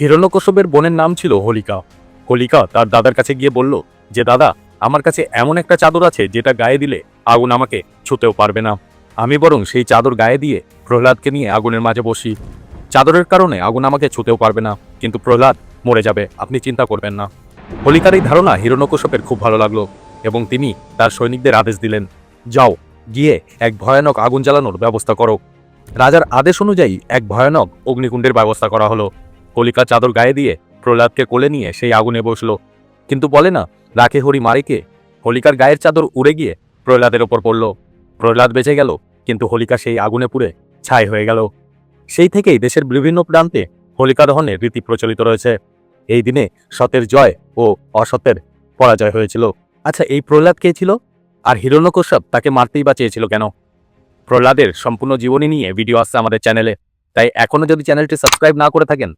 হিরণ্যকশ্যপের বোনের নাম ছিল হোলিকা। হোলিকা তার দাদার কাছে গিয়ে বলল, যে দাদা, আমার কাছে এমন একটা চাদর আছে যেটা গায়ে দিলে আগুন আমাকে ছুতেও পারবে না। আমি বরং সেই চাদর গায়ে দিয়ে প্রহ্লাদকে নিয়ে আগুনের মাঝে বসি। চাদরের কারণে আগুন আমাকে ছুতেও পারবে না, কিন্তু প্রহ্লাদ মরে যাবে, আপনি চিন্তা করবেন না। হোলিকার এই ধারণা হিরণ্যকশ্যপের খুব ভালো লাগল এবং তিনি তার সৈনিকদের আদেশ দিলেন, যাও, গিয়ে এক ভয়ানক আগুন জ্বালানোর ব্যবস্থা করো। রাজার আদেশ অনুযায়ী এক ভয়ানক অগ্নিকুণ্ডের ব্যবস্থা করা হলো। হোলিকা চাদর গায়ে দিয়ে প্রহ্লাদকে কোলে নিয়ে সেই আগুনে বসল। কিন্তু বলে না, রাখে হরি মারিকে হোলিকার গায়ের চাদর উড়ে গিয়ে প্রহ্লাদের ওপর পড়ল। প্রহ্লাদ বেঁচে গেল, কিন্তু হোলিকা সেই আগুনে পুড়ে ছাই হয়ে গেল। সেই থেকেই দেশের বিভিন্ন প্রান্তে হোলিকা দহনের রীতি প্রচলিত রয়েছে। এই দিনে সতের জয় ও অসতের পরাজয় হয়েছিল। আচ্ছা এই প্রহ্লাদ কে ছিল? আর হিরণ্যকশ্যপ তাকে মারতেই বা চেয়েছিল কেন? প্রহ্লাদের সম্পূর্ণ জীবনী নিয়ে ভিডিও আসছে আমাদের চ্যানেলে। তাই এখনও যদি চ্যানেলটি সাবস্ক্রাইব না করে থাকেন